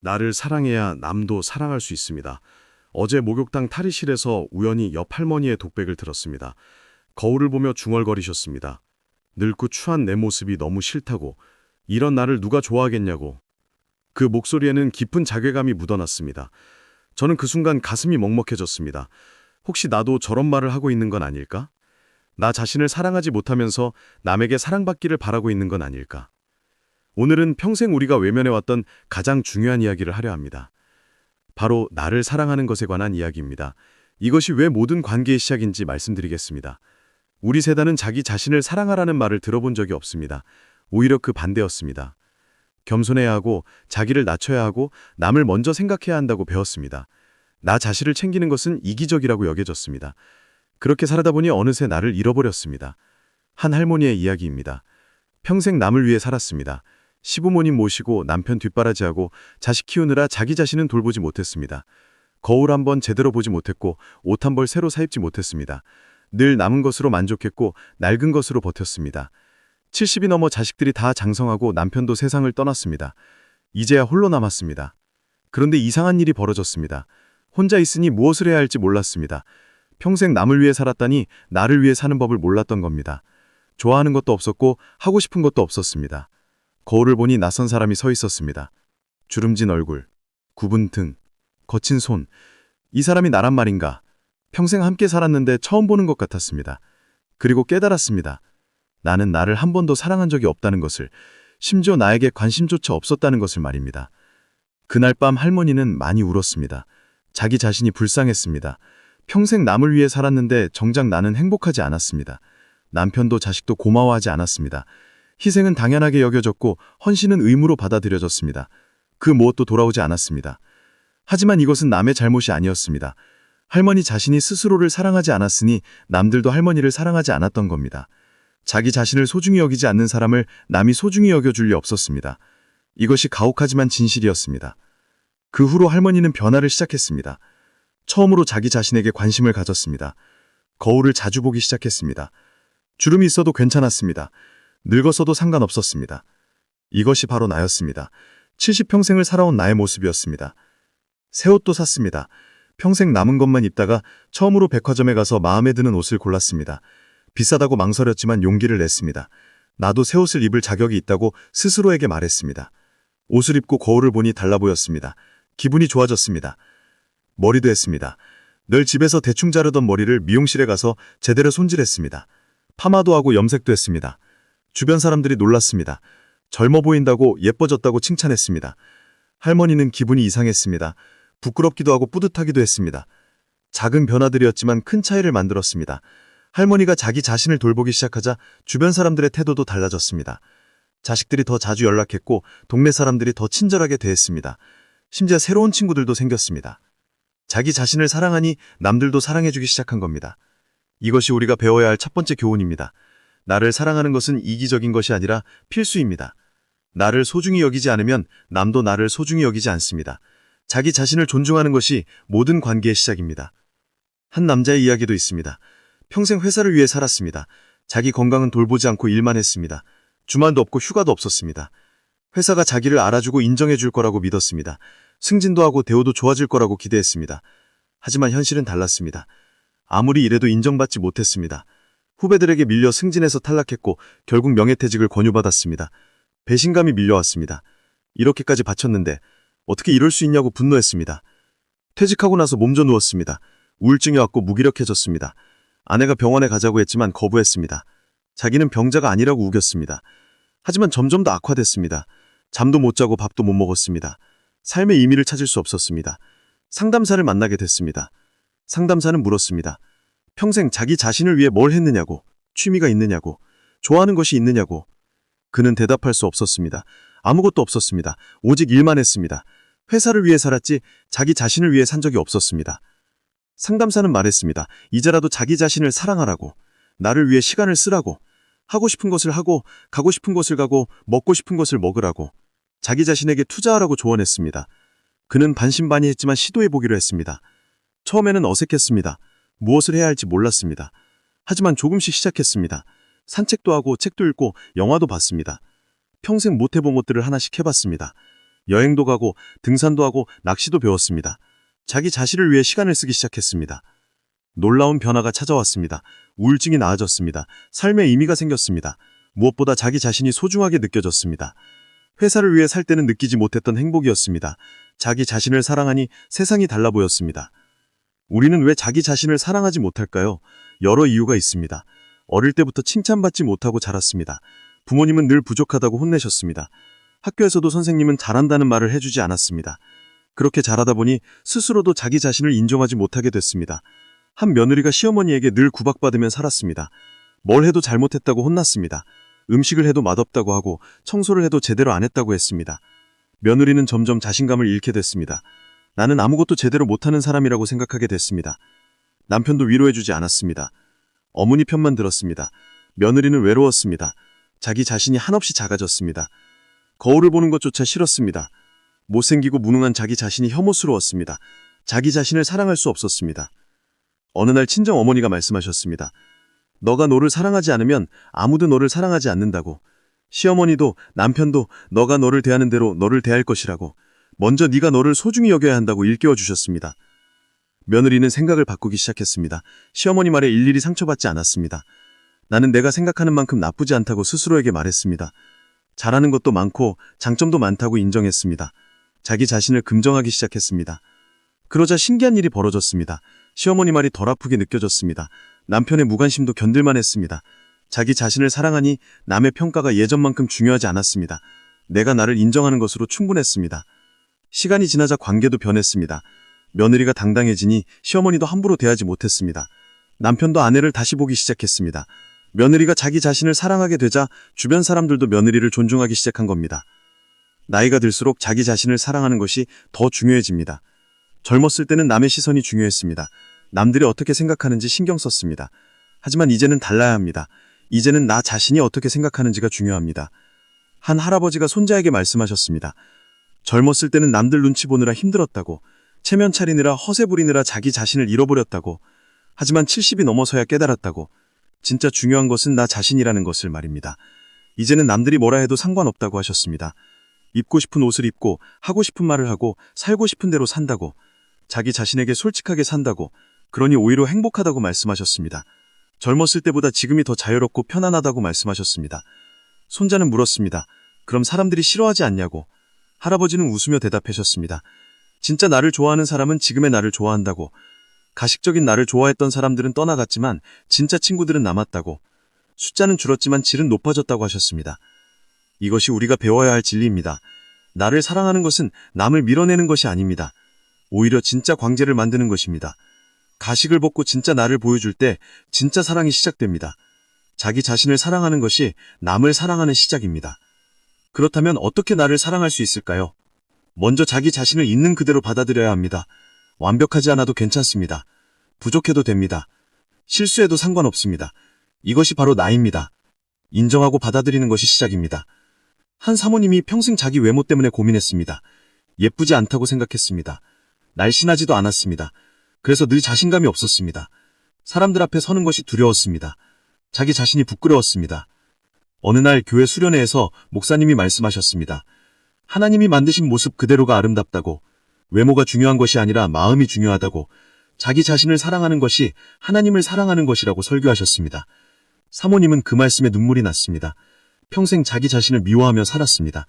나를 사랑해야 남도 사랑할 수 있습니다. 어제 목욕탕 탈의실에서 우연히 옆 할머니의 독백을 들었습니다. 거울을 보며 중얼거리셨습니다. 늙고 추한 내 모습이 너무 싫다고, 이런 나를 누가 좋아하겠냐고. 그 목소리에는 깊은 자괴감이 묻어났습니다. 저는 그 순간 가슴이 먹먹해졌습니다. 혹시 나도 저런 말을 하고 있는 건 아닐까? 나 자신을 사랑하지 못하면서 남에게 사랑받기를 바라고 있는 건 아닐까? 오늘은 평생 우리가 외면해왔던 가장 중요한 이야기를 하려 합니다. 바로 나를 사랑하는 것에 관한 이야기입니다. 이것이 왜 모든 관계의 시작인지 말씀드리겠습니다. 우리 세대는 자기 자신을 사랑하라는 말을 들어본 적이 없습니다. 오히려 그 반대였습니다. 겸손해야 하고 자기를 낮춰야 하고 남을 먼저 생각해야 한다고 배웠습니다. 나 자신을 챙기는 것은 이기적이라고 여겨졌습니다. 그렇게 살아다 보니 어느새 나를 잃어버렸습니다. 한 할머니의 이야기입니다. 평생 남을 위해 살았습니다. 시부모님 모시고 남편 뒷바라지하고 자식 키우느라 자기 자신은 돌보지 못했습니다. 거울 한 번 제대로 보지 못했고 옷 한 벌 새로 사입지 못했습니다. 늘 남은 것으로 만족했고 낡은 것으로 버텼습니다. 70이 넘어 자식들이 다 장성하고 남편도 세상을 떠났습니다. 이제야 홀로 남았습니다. 그런데 이상한 일이 벌어졌습니다. 혼자 있으니 무엇을 해야 할지 몰랐습니다. 평생 남을 위해 살았다니 나를 위해 사는 법을 몰랐던 겁니다. 좋아하는 것도 없었고 하고 싶은 것도 없었습니다. 거울을 보니 낯선 사람이 서 있었습니다. 주름진 얼굴, 굽은 등, 거친 손. 이 사람이 나란 말인가? 평생 함께 살았는데 처음 보는 것 같았습니다. 그리고 깨달았습니다. 나는 나를 한 번도 사랑한 적이 없다는 것을, 심지어 나에게 관심조차 없었다는 것을 말입니다. 그날 밤 할머니는 많이 울었습니다. 자기 자신이 불쌍했습니다. 평생 남을 위해 살았는데 정작 나는 행복하지 않았습니다. 남편도 자식도 고마워하지 않았습니다. 희생은 당연하게 여겨졌고 헌신은 의무로 받아들여졌습니다. 그 무엇도 돌아오지 않았습니다. 하지만 이것은 남의 잘못이 아니었습니다. 할머니 자신이 스스로를 사랑하지 않았으니 남들도 할머니를 사랑하지 않았던 겁니다. 자기 자신을 소중히 여기지 않는 사람을 남이 소중히 여겨줄 리 없었습니다. 이것이 가혹하지만 진실이었습니다. 그 후로 할머니는 변화를 시작했습니다. 처음으로 자기 자신에게 관심을 가졌습니다. 거울을 자주 보기 시작했습니다. 주름이 있어도 괜찮았습니다. 늙었어도 상관없었습니다. 이것이 바로 나였습니다. 70평생을 살아온 나의 모습이었습니다. 새 옷도 샀습니다. 평생 남은 것만 입다가 처음으로 백화점에 가서 마음에 드는 옷을 골랐습니다. 비싸다고 망설였지만 용기를 냈습니다. 나도 새 옷을 입을 자격이 있다고 스스로에게 말했습니다. 옷을 입고 거울을 보니 달라 보였습니다. 기분이 좋아졌습니다. 머리도 했습니다. 늘 집에서 대충 자르던 머리를 미용실에 가서 제대로 손질했습니다. 파마도 하고 염색도 했습니다. 주변 사람들이 놀랐습니다. 젊어 보인다고 예뻐졌다고 칭찬했습니다. 할머니는 기분이 이상했습니다. 부끄럽기도 하고 뿌듯하기도 했습니다. 작은 변화들이었지만 큰 차이를 만들었습니다. 할머니가 자기 자신을 돌보기 시작하자 주변 사람들의 태도도 달라졌습니다. 자식들이 더 자주 연락했고 동네 사람들이 더 친절하게 대했습니다. 심지어 새로운 친구들도 생겼습니다. 자기 자신을 사랑하니 남들도 사랑해주기 시작한 겁니다. 이것이 우리가 배워야 할 첫 번째 교훈입니다. 나를 사랑하는 것은 이기적인 것이 아니라 필수입니다. 나를 소중히 여기지 않으면 남도 나를 소중히 여기지 않습니다. 자기 자신을 존중하는 것이 모든 관계의 시작입니다. 한 남자의 이야기도 있습니다. 평생 회사를 위해 살았습니다. 자기 건강은 돌보지 않고 일만 했습니다. 주말도 없고 휴가도 없었습니다. 회사가 자기를 알아주고 인정해 줄 거라고 믿었습니다. 승진도 하고 대우도 좋아질 거라고 기대했습니다. 하지만 현실은 달랐습니다. 아무리 이래도 인정받지 못했습니다. 후배들에게 밀려 승진해서 탈락했고 결국 명예퇴직을 권유받았습니다. 배신감이 밀려왔습니다. 이렇게까지 바쳤는데 어떻게 이럴 수 있냐고 분노했습니다. 퇴직하고 나서 몸져 누웠습니다. 우울증이 왔고 무기력해졌습니다. 아내가 병원에 가자고 했지만 거부했습니다. 자기는 병자가 아니라고 우겼습니다. 하지만 점점 더 악화됐습니다. 잠도 못 자고 밥도 못 먹었습니다. 삶의 의미를 찾을 수 없었습니다. 상담사를 만나게 됐습니다. 상담사는 물었습니다. 평생 자기 자신을 위해 뭘 했느냐고, 취미가 있느냐고, 좋아하는 것이 있느냐고. 그는 대답할 수 없었습니다. 아무것도 없었습니다. 오직 일만 했습니다. 회사를 위해 살았지 자기 자신을 위해 산 적이 없었습니다. 상담사는 말했습니다. 이제라도 자기 자신을 사랑하라고, 나를 위해 시간을 쓰라고, 하고 싶은 것을 하고, 가고 싶은 곳을 가고, 먹고 싶은 것을 먹으라고, 자기 자신에게 투자하라고 조언했습니다. 그는 반신반의했지만 시도해보기로 했습니다. 처음에는 어색했습니다. 무엇을 해야 할지 몰랐습니다. 하지만 조금씩 시작했습니다. 산책도 하고 책도 읽고 영화도 봤습니다. 평생 못 해본 것들을 하나씩 해봤습니다. 여행도 가고 등산도 하고 낚시도 배웠습니다. 자기 자신을 위해 시간을 쓰기 시작했습니다. 놀라운 변화가 찾아왔습니다. 우울증이 나아졌습니다. 삶에 의미가 생겼습니다. 무엇보다 자기 자신이 소중하게 느껴졌습니다. 회사를 위해 살 때는 느끼지 못했던 행복이었습니다. 자기 자신을 사랑하니 세상이 달라 보였습니다. 우리는 왜 자기 자신을 사랑하지 못할까요? 여러 이유가 있습니다. 어릴 때부터 칭찬받지 못하고 자랐습니다. 부모님은 늘 부족하다고 혼내셨습니다. 학교에서도 선생님은 잘한다는 말을 해주지 않았습니다. 그렇게 자라다 보니 스스로도 자기 자신을 인정하지 못하게 됐습니다. 한 며느리가 시어머니에게 늘 구박받으며 살았습니다. 뭘 해도 잘못했다고 혼났습니다. 음식을 해도 맛없다고 하고 청소를 해도 제대로 안 했다고 했습니다. 며느리는 점점 자신감을 잃게 됐습니다. 나는 아무것도 제대로 못하는 사람이라고 생각하게 됐습니다. 남편도 위로해주지 않았습니다. 어머니 편만 들었습니다. 며느리는 외로웠습니다. 자기 자신이 한없이 작아졌습니다. 거울을 보는 것조차 싫었습니다. 못생기고 무능한 자기 자신이 혐오스러웠습니다. 자기 자신을 사랑할 수 없었습니다. 어느 날 친정 어머니가 말씀하셨습니다. 너가 너를 사랑하지 않으면 아무도 너를 사랑하지 않는다고. 시어머니도 남편도 너가 너를 대하는 대로 너를 대할 것이라고. 먼저 네가 너를 소중히 여겨야 한다고 일깨워 주셨습니다. 며느리는 생각을 바꾸기 시작했습니다. 시어머니 말에 일일이 상처받지 않았습니다. 나는 내가 생각하는 만큼 나쁘지 않다고 스스로에게 말했습니다. 잘하는 것도 많고 장점도 많다고 인정했습니다. 자기 자신을 긍정하기 시작했습니다. 그러자 신기한 일이 벌어졌습니다. 시어머니 말이 덜 아프게 느껴졌습니다. 남편의 무관심도 견딜만 했습니다. 자기 자신을 사랑하니 남의 평가가 예전만큼 중요하지 않았습니다. 내가 나를 인정하는 것으로 충분했습니다. 시간이 지나자 관계도 변했습니다. 며느리가 당당해지니 시어머니도 함부로 대하지 못했습니다. 남편도 아내를 다시 보기 시작했습니다. 며느리가 자기 자신을 사랑하게 되자 주변 사람들도 며느리를 존중하기 시작한 겁니다. 나이가 들수록 자기 자신을 사랑하는 것이 더 중요해집니다. 젊었을 때는 남의 시선이 중요했습니다. 남들이 어떻게 생각하는지 신경 썼습니다. 하지만 이제는 달라야 합니다. 이제는 나 자신이 어떻게 생각하는지가 중요합니다. 한 할아버지가 손자에게 말씀하셨습니다. 젊었을 때는 남들 눈치 보느라 힘들었다고, 체면 차리느라 허세 부리느라 자기 자신을 잃어버렸다고, 하지만 70이 넘어서야 깨달았다고, 진짜 중요한 것은 나 자신이라는 것을 말입니다. 이제는 남들이 뭐라 해도 상관없다고 하셨습니다. 입고 싶은 옷을 입고, 하고 싶은 말을 하고, 살고 싶은 대로 산다고, 자기 자신에게 솔직하게 산다고, 그러니 오히려 행복하다고 말씀하셨습니다. 젊었을 때보다 지금이 더 자유롭고 편안하다고 말씀하셨습니다. 손자는 물었습니다. 그럼 사람들이 싫어하지 않냐고. 할아버지는 웃으며 대답하셨습니다. 진짜 나를 좋아하는 사람은 지금의 나를 좋아한다고. 가식적인 나를 좋아했던 사람들은 떠나갔지만 진짜 친구들은 남았다고. 숫자는 줄었지만 질은 높아졌다고 하셨습니다. 이것이 우리가 배워야 할 진리입니다. 나를 사랑하는 것은 남을 밀어내는 것이 아닙니다. 오히려 진짜 광재를 만드는 것입니다. 가식을 벗고 진짜 나를 보여줄 때 진짜 사랑이 시작됩니다. 자기 자신을 사랑하는 것이 남을 사랑하는 시작입니다. 그렇다면 어떻게 나를 사랑할 수 있을까요? 먼저 자기 자신을 있는 그대로 받아들여야 합니다. 완벽하지 않아도 괜찮습니다. 부족해도 됩니다. 실수해도 상관없습니다. 이것이 바로 나입니다. 인정하고 받아들이는 것이 시작입니다. 한 사모님이 평생 자기 외모 때문에 고민했습니다. 예쁘지 않다고 생각했습니다. 날씬하지도 않았습니다. 그래서 늘 자신감이 없었습니다. 사람들 앞에 서는 것이 두려웠습니다. 자기 자신이 부끄러웠습니다. 어느 날 교회 수련회에서 목사님이 말씀하셨습니다. 하나님이 만드신 모습 그대로가 아름답다고, 외모가 중요한 것이 아니라 마음이 중요하다고, 자기 자신을 사랑하는 것이 하나님을 사랑하는 것이라고 설교하셨습니다. 사모님은 그 말씀에 눈물이 났습니다. 평생 자기 자신을 미워하며 살았습니다.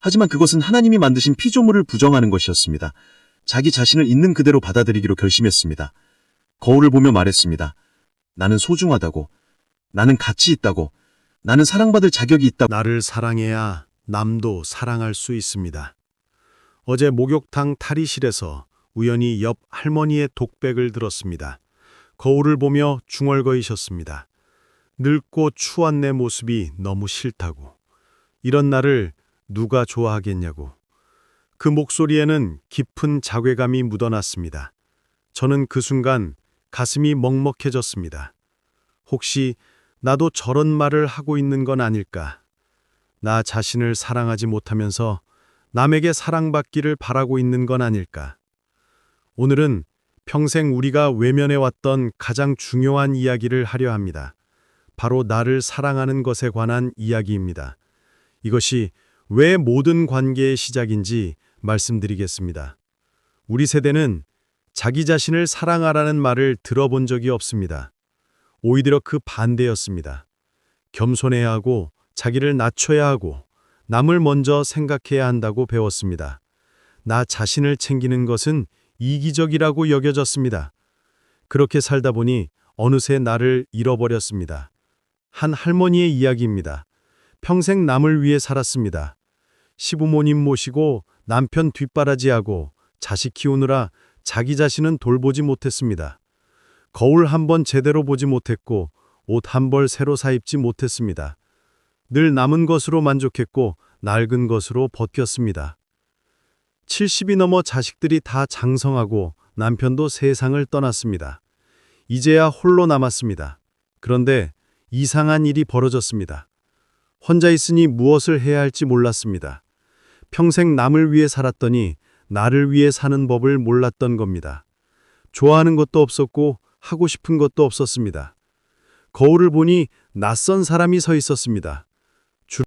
하지만 그것은 하나님이 만드신 피조물을 부정하는 것이었습니다. 자기 자신을 있는 그대로 받아들이기로 결심했습니다. 거울을 보며 말했습니다. 나는 소중하다고. 나는 가치 있다고. 나는 사랑받을 자격이 있다고. 나를 사랑해야 남도 사랑할 수 있습니다. 어제 목욕탕 탈의실에서 우연히 옆 할머니의 독백을 들었습니다. 거울을 보며 중얼거리셨습니다. 늙고 추한 내 모습이 너무 싫다고. 이런 나를 누가 좋아하겠냐고. 그 목소리에는 깊은 자괴감이 묻어났습니다. 저는 그 순간 가슴이 먹먹해졌습니다. 혹시 나도 저런 말을 하고 있는 건 아닐까? 나 자신을 사랑하지 못하면서 남에게 사랑받기를 바라고 있는 건 아닐까? 오늘은 평생 우리가 외면해왔던 가장 중요한 이야기를 하려 합니다. 바로 나를 사랑하는 것에 관한 이야기입니다. 이것이 왜 모든 관계의 시작인지 말씀드리겠습니다. 우리 세대는 자기 자신을 사랑하라는 말을 들어본 적이 없습니다. 오히려 그 반대였습니다. 겸손해야 하고 자기를 낮춰야 하고 남을 먼저 생각해야 한다고 배웠습니다. 나 자신을 챙기는 것은 이기적이라고 여겨졌습니다. 그렇게 살다 보니 어느새 나를 잃어버렸습니다. 한 할머니의 이야기입니다. 평생 남을 위해 살았습니다. 시부모님 모시고 남편 뒷바라지하고 자식 키우느라 자기 자신은 돌보지 못했습니다. 거울 한 번 제대로 보지 못했고 옷 한 벌 새로 사 입지 못했습니다. 늘 남은 것으로 만족했고 낡은 것으로 벗겼습니다. 70이 넘어 자식들이 다 장성하고 남편도 세상을 떠났습니다. 이제야 홀로 남았습니다. 그런데 이상한 일이 벌어졌습니다. 혼자 있으니 무엇을 해야 할지 몰랐습니다. 평생 남을 위해 살았더니 나를 위해 사는 법을 몰랐던 겁니다. 좋아하는 것도 없었고 하고 싶은 것도 없었습니다. 거울을 보니 낯선 사람이 서 있었습니다.